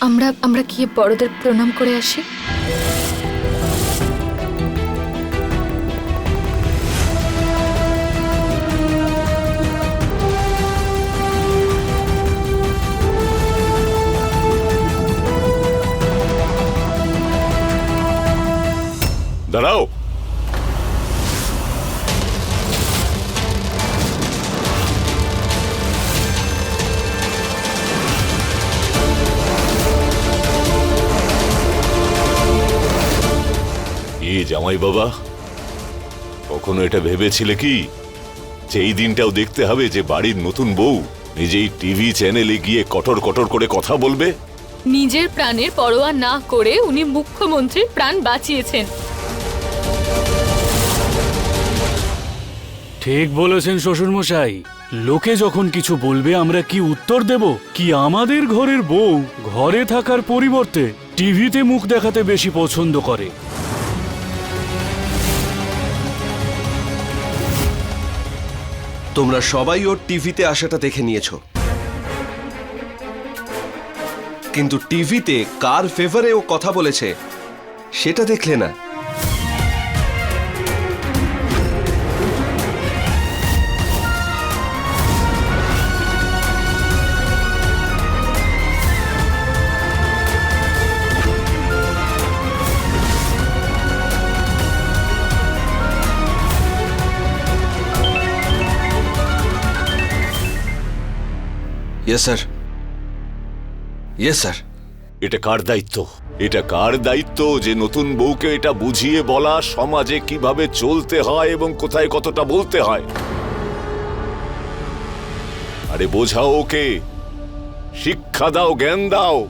আমরা আমরা গিয়ে বড়দের প্রণাম করে আসি? দাঁড়াও। এ জামাই বাবা কখনো এটা ভেবেছিলে কি? যে এই দিনটাও দেখতে হবে যে বাড়ির নতুন বউ নিজেই টিভি চ্যানেলে গিয়ে কটর কটর করে কথা বলবে। নিজের প্রাণের পরোয়া না করে উনি মুখ্যমন্ত্রীর প্রাণ বাঁচিয়েছেন। ঠিক বলেছেন শ্বশুরমশাই। লোকে যখন কিছু বলবে আমরা কি উত্তর দেব? কি আমাদের ঘরের বউ ঘরে থাকার পরিবর্তে টিভিতে মুখ দেখাতে বেশি পছন্দ করে? তোমরা সবাই ওর টিভিতে আসাটা দেখে নিয়েছো। কিন্তু টিভিতে কার ফেভারে ও কথা বলেছে, সেটা দেখলে না। ইয়েস স্যার ইয়েস স্যার এটা কার দায়িত্ব? এটা কার দায়িত্ব যে নতুন বউকে এটা বুঝিয়ে বলা সমাজে কীভাবে চলতে হয় এবং কোথায় কতটা বলতে হয়? আরে বোঝাও ওকে। শিক্ষা দাও জ্ঞান দাও।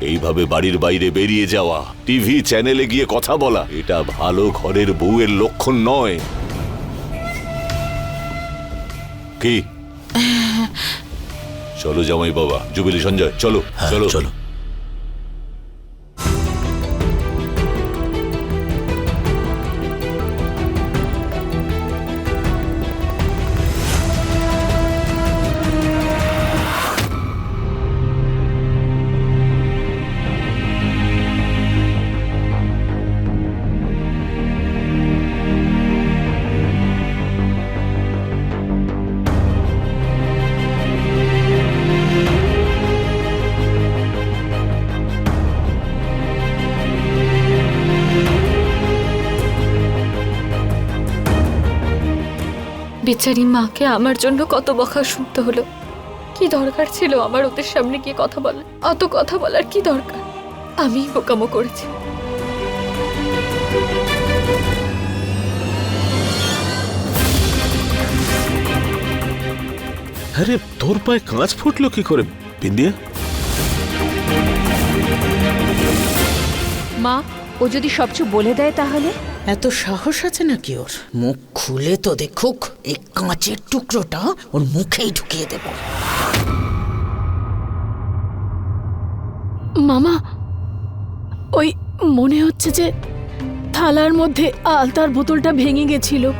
এইভাবে বাড়ির বাইরে বেরিয়ে যাওয়া টিভি চ্যানেলে গিয়ে কথা বলা এটা ভালো ঘরের বউয়ের লক্ষণ নয়। কি? চলো জামাই বাবা জুবিলি সঞ্জয় চলো চলো। চলো। বেচারি মাকে আমার জন্য কত বকা শুনতে হলো। কি দরকার ছিল আমার ওদের সামনে গিয়ে কথা বলার? অত কথা বলার কি দরকার? আমি বোকামো করেছি। আরে তোর পায়ে কাঁচ ফুটলো কি করে বিন্দিয়া? মা ও যদি সবচেয়ে বলে দেয় তাহলে? এত সাহস আছে নাকি ওর? মুখ খুলে তো দেখুক, এই কাঁচের টুকরোটা ওর মুখেই ঢুকিয়ে দেব। মামা, ওই মনে হচ্ছে যে থালার মধ্যে আলতার বোতলটা ভেঙে গেছিল।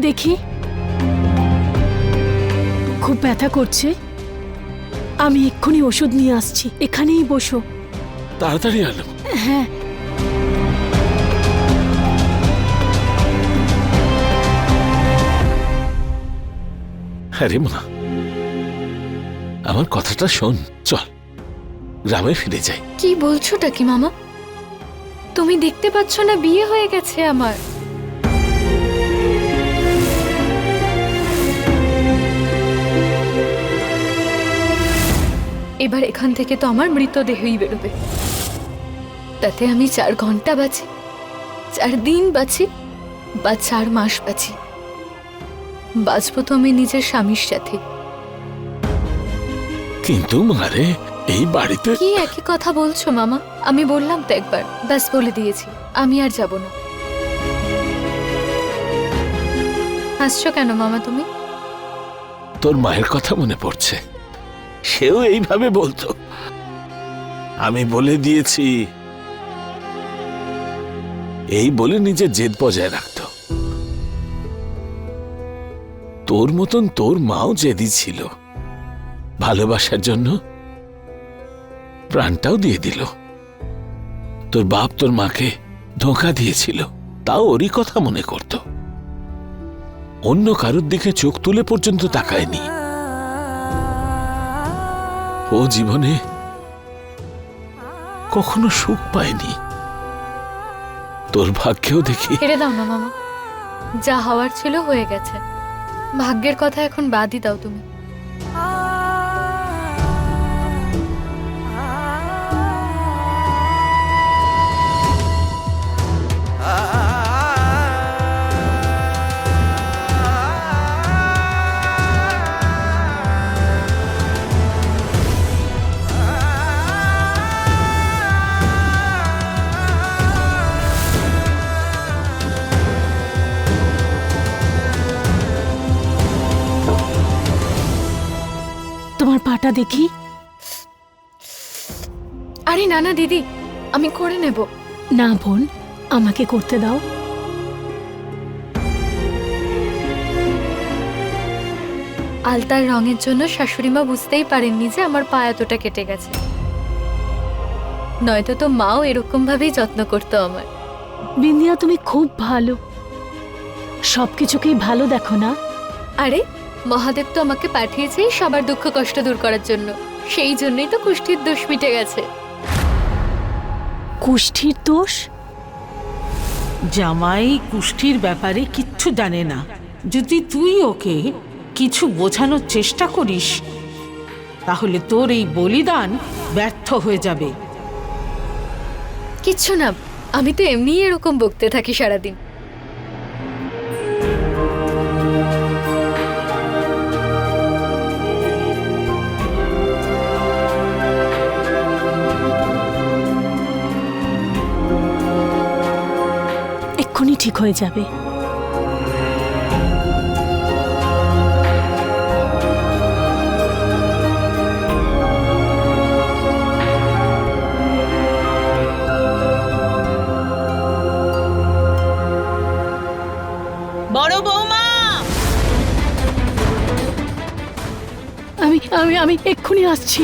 দেখি। খুব ব্যথা করছে। আমি এক্ষুনি ওষুধ নিয়ে আসছি। এখানেই বসো। তাড়াতাড়ি আলো হ্যাঁ। আরে মা আমার কথাটা শোন চল। গ্রামে ফিরে যাই। কি বলছোটা কি মামা? তুমি দেখতে পাচ্ছ না বিয়ে হয়ে গেছে আমার। এবার এখান থেকে তো আমার মৃতদেহই বেরোবে। তাতে আমি চার ঘণ্টা বাঁচি চার দিন বাঁচি বা চার মাস বাঁচি। বাঁচবো তো আমি নিজের স্বামীর সাথে। কিন্তু মারে এই বাড়িতে কি একই কথা বলছো মামা? আমি বললাম তো একবার ব্যাস বলে দিয়েছি আমি আর যাব না। হাসছো কেন মামা তুমি? তোর মায়ের কথা মনে পড়ছে। সেও এইভাবে বলতো। আমি বলে দিয়েছি, এই বলে নিজের জেদ বজায় রাখতো। তোর মতন তোর মাও জেদি ছিল। ভালোবাসার জন্য প্রাণটাও দিয়ে দিল। তোর বাপ তোর মাকে ধোঁকা দিয়েছিল, তাও ওরই কথা মনে করত। অন্য কারোর দিকে চোখ তুলে পর্যন্ত তাকায়নি। ও জীবনে কখনো সুখ পায়নি তোর ভাগ্যেও দেখি। ছেড়ে দাও না, মামা। যা হওয়ার ছিল হয়ে গেছে। ভাগ্যের কথা এখন বাদই দাও তুমি। তোমার পাটা দেখি? আরে না না দিদি আমি করে নেব। না বোন আমাকে করতে দাও। আলতার রঙের জন্য শাশুড়িমা বুঝতেই পারেননি যে আমার পা এতটা কেটে গেছে। নয়তো তো মাও এরকম ভাবেই যত্ন করতো আমার। বিন্দিয়া তুমি খুব ভালো। সবকিছুকেই ভালো দেখো না। আরে মহাদেব তো আমাকে পাঠিয়েছেই সবার দুঃখ কষ্ট দূর করার জন্য। সেই জন্যই তো কুষ্ঠির দোষ মিটে গেছে। কুষ্ঠির দোষ? জামাই কুষ্ঠির ব্যাপারে কিচ্ছু জানে না। যদি তুই ওকে কিছু বোঝানোর চেষ্টা করিস তাহলে তোর এই বলিদান ব্যর্থ হয়ে যাবে। কিচ্ছু না আমি তো এমনিই এরকম বকতে থাকি সারাদিন। ঠিক হয়ে যাবে। বড় বৌমা! আমি আমি আমি এক্ষুনি আসছি।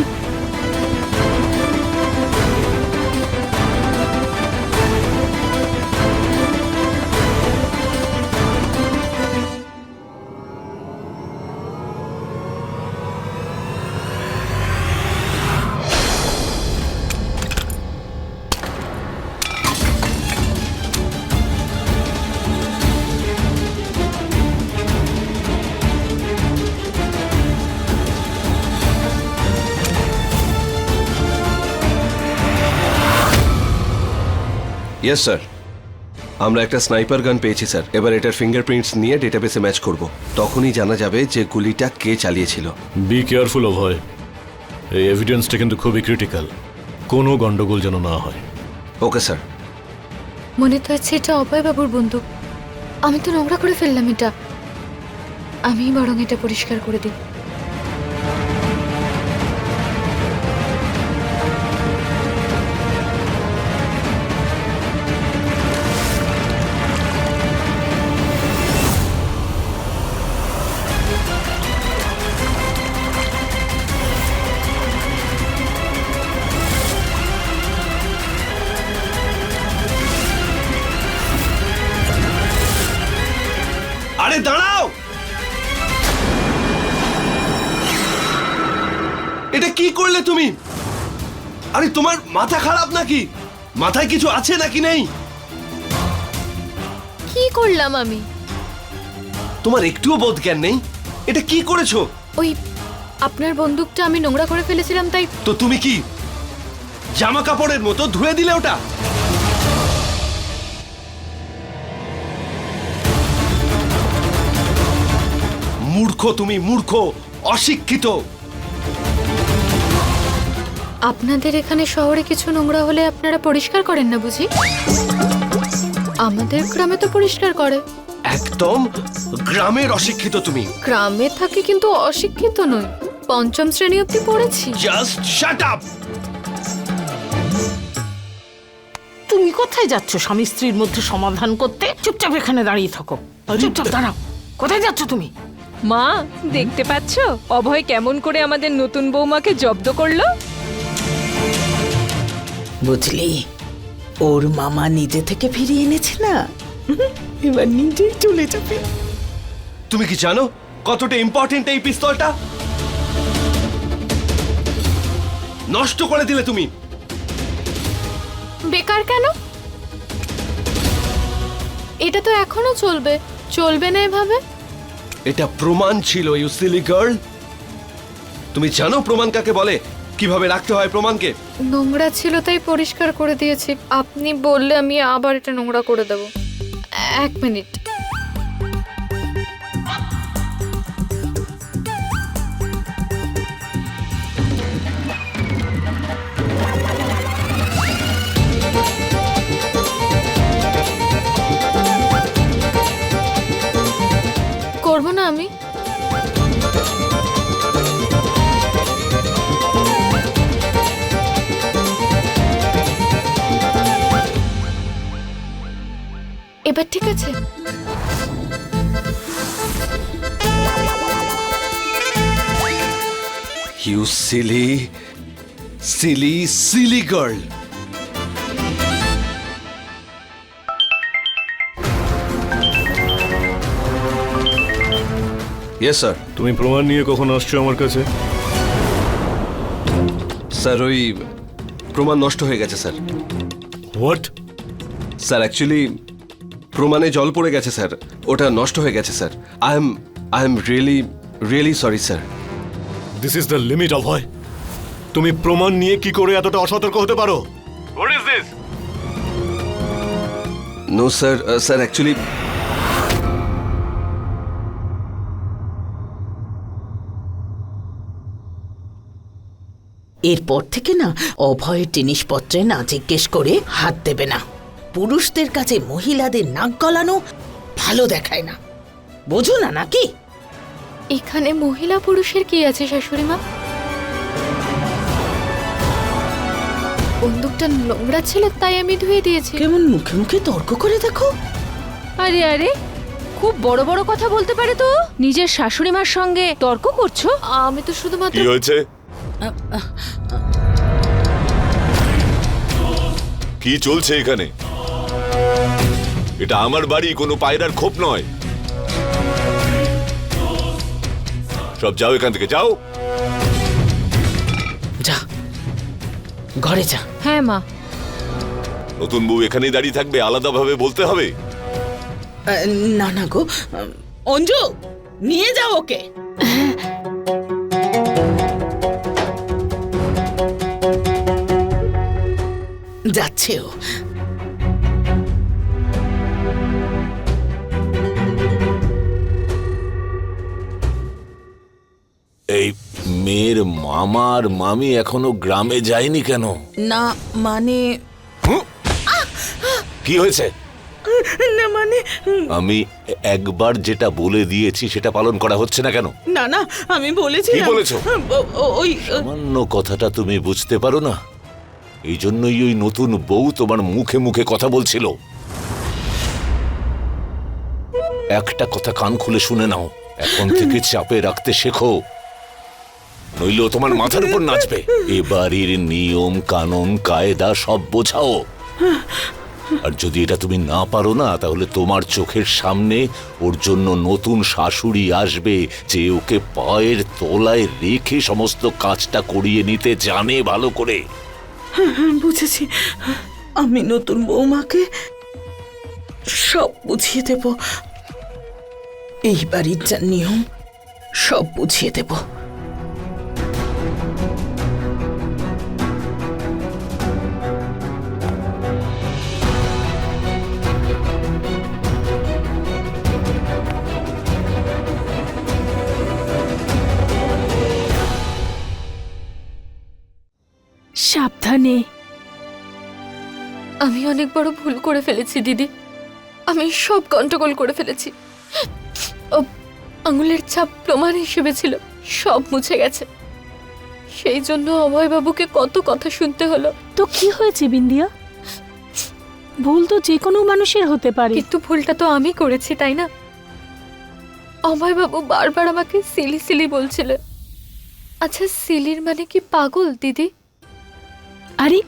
ইয়েস স্যার আমরা একটা স্নাইপার গান পেয়েছি স্যার এবার এটার ফিঙ্গারপ্রিন্টস নিয়ে ডেটাবেসে ম্যাচ করব। তখনই জানা যাবে যে গুলিটা কে চালিয়েছিল। Be careful Abhay. এই এভিডেন্সটা কিন্তু খুবই ক্রিটিক্যাল কোনো গন্ডগোল যেন না হয়। ওকে স্যার মনে তো হচ্ছে এটা অভয়বাবুর বন্দুক। আমি তো নোংরা করে ফেললাম এটা। আমি বরং এটা পরিষ্কার করে দিই। খারাপ নাকি? মাথায় কিছু আছে নাকি নেই? কি করলাম আমি? তোমার একটুও বোধ জ্ঞান নেই? এটা কি করেছ? ওই আপনার বন্দুকটা আমি নোংরা করে ফেলেছিলাম তাই তো তুমি কি জামা কাপড়ের মতো ধুয়ে দিলে ওটা? মূর্খ তুমি মূর্খ অশিক্ষিত। আপনাদের এখানে শহরে কিছু নোংরা হলে আপনারা পরিষ্কার করেন না বুঝি? আমাদের গ্রামে তো পরিষ্কার করে। একদম? গ্রামের অশিক্ষিত তুমি। গ্রামে থাকি কিন্তু অশিক্ষিত নই। পঞ্চম শ্রেণি অব্দি পড়েছি। জাস্ট শাট আপ তুমি কোথায় যাচ্ছ স্বামী স্ত্রীর মধ্যে সমাধান করতে? চুপচাপ এখানে দাঁড়িয়ে থাকো। চুপচাপ দাঁড়াও। কোথায় যাচ্ছ তুমি? মা দেখতে পাচ্ছ? অভয় কেমন করে আমাদের নতুন বৌমাকে জব্দ করল? বুঝলি? ওর মামা নিজে থেকে ফিরিয়ে এনেছে না? এবার নিজেই চলে যাবে। তুমি কি জানো কতটা ইম্পর্টেন্ট এই পিস্তলটা? নষ্ট করে দিলে তুমি। বেকার কেন? এটা তো এখনও চলবে। চলবে না এভাবে? এটা প্রমাণ ছিল ইউ সিলি গার্ল তুমি জানো প্রমাণ কাকে বলে? কীভাবে রাখতে হয় প্রমাণকে? নোংরা ছিল তাই পরিষ্কার করে দিয়েছি। আপনি বললে আমি আবার এটা নোংরা করে দেব। এক মিনিট। আছে you silly silly silly girl yes sir তুমি প্রমাণ নিয়ে কখন আসছো আমার কাছে? স্যার ওই প্রমাণ নষ্ট হয়ে গেছে স্যার হোয়াট স্যার অ্যাকচুয়ালি প্রমাণে জল পড়ে গেছে স্যার। ওটা নষ্ট হয়ে গেছে sir. I am I am really really sorry sir. This is the limit Abhay তুমি প্রমাণ নিয়ে কি করে এতটা অসতর্ক হতে পারো? What is this no sir sir actually এরপর থেকে না অভয়ের জিনিসপত্রে না জিজ্ঞেস করে হাত দেবে না। পুরুষদের কাছে মহিলাদের নাক গলানো ভালো দেখায় না। বোঝো না নাকি? এখানে মহিলা পুরুষের কি আছে শাশুড়ি মা? বন্দুকটা নোংরা ছিল তাই আমি ধুয়ে দিয়েছি। কেমন মুখে মুখে তর্ক করে দেখো। আরে আরে খুব বড় বড় কথা বলতে পারে তো। নিজের শাশুড়ি মার সঙ্গে তর্ক করছ? আমি তো শুধুমাত্র কি হয়েছে? কি চলছে এখানে? এটা আমার বাড়ি কোনো পায়রার খোপ নয়। সব যাও এখান থেকে যাও। যা। ঘরে যা। হ্যাঁ মা। নতুন বউ এখানেই দাঁড়িয়ে থাকবে আলাদাভাবে বলতে হবে? না না গো। অঞ্জু নিয়ে যাও ওকে। যাচ্ছে ও। এই মেয়ের মামা আর মামি এখনও গ্রামে যায়নি কেন? না মানে কি হয়েছে? না মানে আমি একবার যেটা বলে দিয়েছি সেটা পালন করা হচ্ছে না কেন? না না আমি বলেছি কি বলেছ? ওই সামান্য কথাটা তুমি বুঝতে পারো না? এই জন্যই ওই নতুন বউ তোমার মুখে মুখে কথা বলছিল। একটা কথা কান খুলে শুনে নাও। এখন থেকে চাপে রাখতে শেখো। নইলেও তোমার মাথার উপর নাচবে। এ বাড়ির নিয়ম, কানুন, কায়দা সব বোঝাও। আর যদি এটা তুমি না পারো না, তাহলে তোমার চোখের সামনে ওর জন্য নতুন শাশুড়ি আসবে যে ওকে পায়ের তলায় রেখে সমস্ত কাজটা করিয়ে নিতে জানে ভালো করে। বুঝেছি। আমি নতুন বৌমাকে সব বুঝিয়ে দেব। এই বাড়ির যা নিয়ম, সব বুঝিয়ে দেব। সাবধানে। আমি অনেক বড় ভুল করে ফেলেছি দিদি। আমি সব গন্ডগোল করে ফেলেছি। ও, আঙুলের ছাপ প্রমাণ হিসেবে ছিল সব মুছে গেছে। সেই জন্য অভয়বাবুকে কত কথা শুনতে হলো। তো কি হয়েছে বিন্দিয়া? ভুল তো যে কোনো মানুষের হতে পারে। কিন্তু ভুলটা তো আমি করেছি তাই না? অভয়বাবু বারবার আমাকে সিলি সিলি বলছিলেন। আচ্ছা সিলির মানে কি পাগল দিদি? আরে,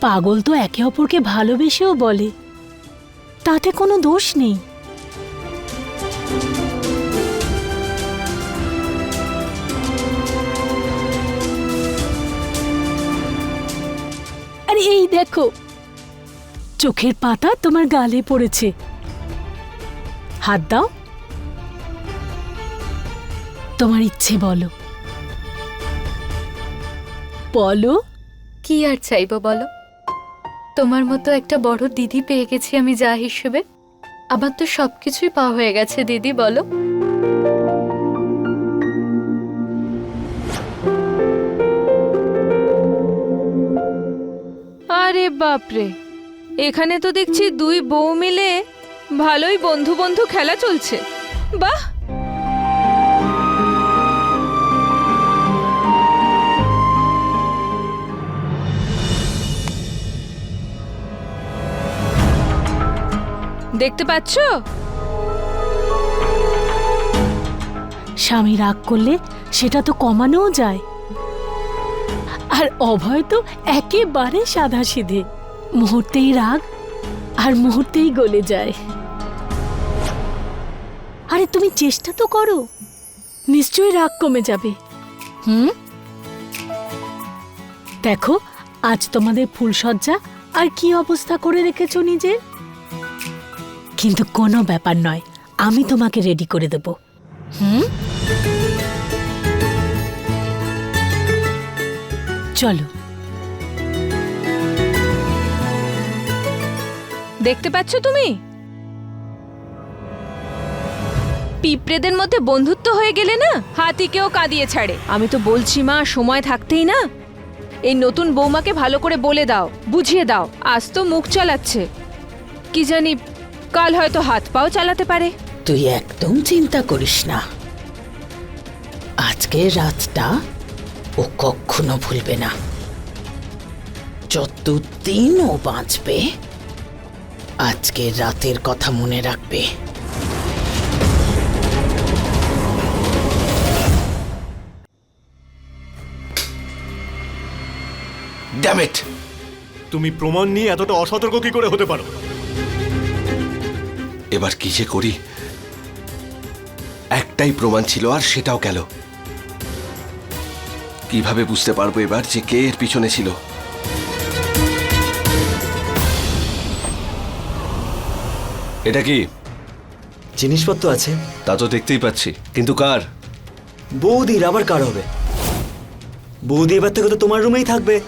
পাগল তো একে অপরকে ভালোবেসেও বলে। তাতে কোনো দোষ নেই। আরে, এই দেখো। চোখের পাতা তোমার গালে পড়েছে। হাত দাও। তোমার ইচ্ছে বলো। বলো। কি আর চাইব বলো? তোমার মতো একটা বড় দিদি পেয়ে গেছি আমি যা হিসেবে। আমার তো সবকিছুই পাওয়া হয়ে গেছে, দিদি, বলো। আরে বাপরে, এখানে তো দেখছি দুই বউ মিলে ভালোই বন্ধু বন্ধু খেলা চলছে। বাহ! দেখতে পাচ্ছ? স্বামী রাগ করলে সেটা তো কমানোও যায়। আর অভয় তো একেবারে সাদা সিধে মুহূর্তেই রাগ আর মুহূর্তেই গলে যায়। আরে তুমি চেষ্টা তো করো। নিশ্চয়ই রাগ কমে যাবে। হুম? দেখো, আজ তোমাদের ফুলসজ্জা আর কি অবস্থা করে রেখেছো নিজের? কিন্তু কোনো ব্যাপার নয়। আমি তোমাকে রেডি করে দেব। হুম? চলো। দেখতে পাচ্ছ তুমি? পিঁপড়েদের মধ্যে বন্ধুত্ব হয়ে গেলে না, হাতিকেও কাঁদিয়ে ছাড়ে। আমি তো বলছি মা, সময় থাকতেই না। এই নতুন বৌমাকে ভালো করে বলে দাও, বুঝিয়ে দাও। আজ তো মুখ চালাচ্ছে। কি জানি কাল হয়তো হাত পাও চালাতে পারে। তুই একদম চিন্তা করিস না। আজকের রাতটা ও কখনো ভুলবে না। যতদিন ও বাঁচবে আজকের রাতের কথা মনে রাখবে। ড্যামেট তুমি প্রমাণ নিয়ে এতটা অসতর্ক কি করে হতে পারো? এবার কি যে করি? একটাই প্রমাণ ছিল আর সেটাও গেল। কীভাবে বুঝতে পারব এবার যে কে এর পিছনে ছিল? এটা কি? জিনিসপত্র আছে। তা তো দেখতেই পাচ্ছি। কিন্তু কার? বৌদির আবার কার হবে? বৌদি এবার থেকে তো তোমার রুমেই থাকবে।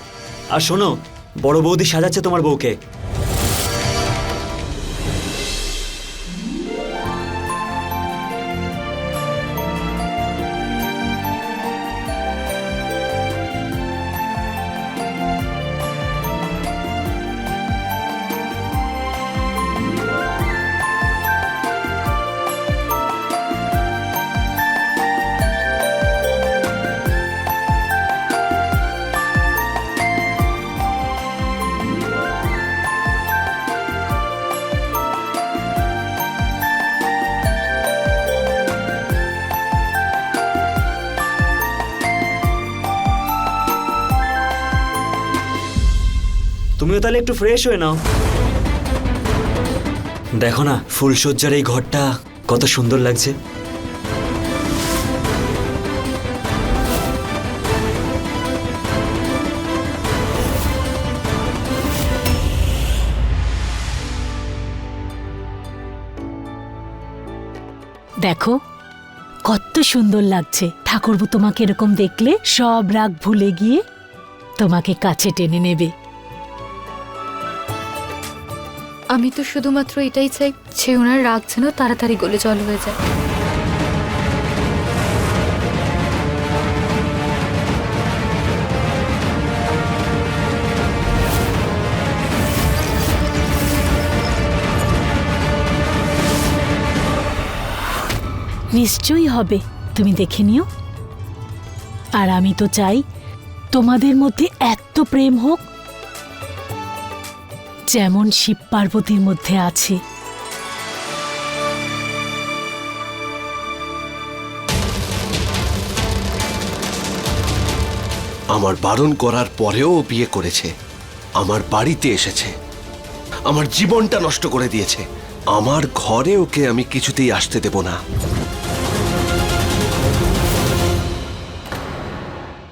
আর শোনো বড় বৌদি সাজাচ্ছে তোমার বউকে। তাহলে একটু ফ্রেশ হয়ে নাও। দেখো না ফুলসজ্জার এই ঘরটা কত সুন্দর লাগছে। দেখো, কত সুন্দর লাগছে। ঠাকুরবু তোমাকে এরকম দেখলে সব রাগ ভুলে গিয়ে তোমাকে কাছে টেনে নেবে। আমি তো শুধুমাত্র এটাই চাই যে ওনার রাগ যেন তাড়াতাড়ি গলে জল হয়ে যায়। নিশ্চয়ই হবে। তুমি দেখে নিও। আর আমি তো চাই তোমাদের মধ্যে এত প্রেম হোক যেমন শিব পার্বতীর মধ্যে আছে। আমার বারণ করার পরেও বিয়ে করেছে। আমার বাড়িতে এসেছে। আমার জীবনটা নষ্ট করে দিয়েছে। আমার ঘরে ওকে আমি কিছুতেই আসতে দেব না।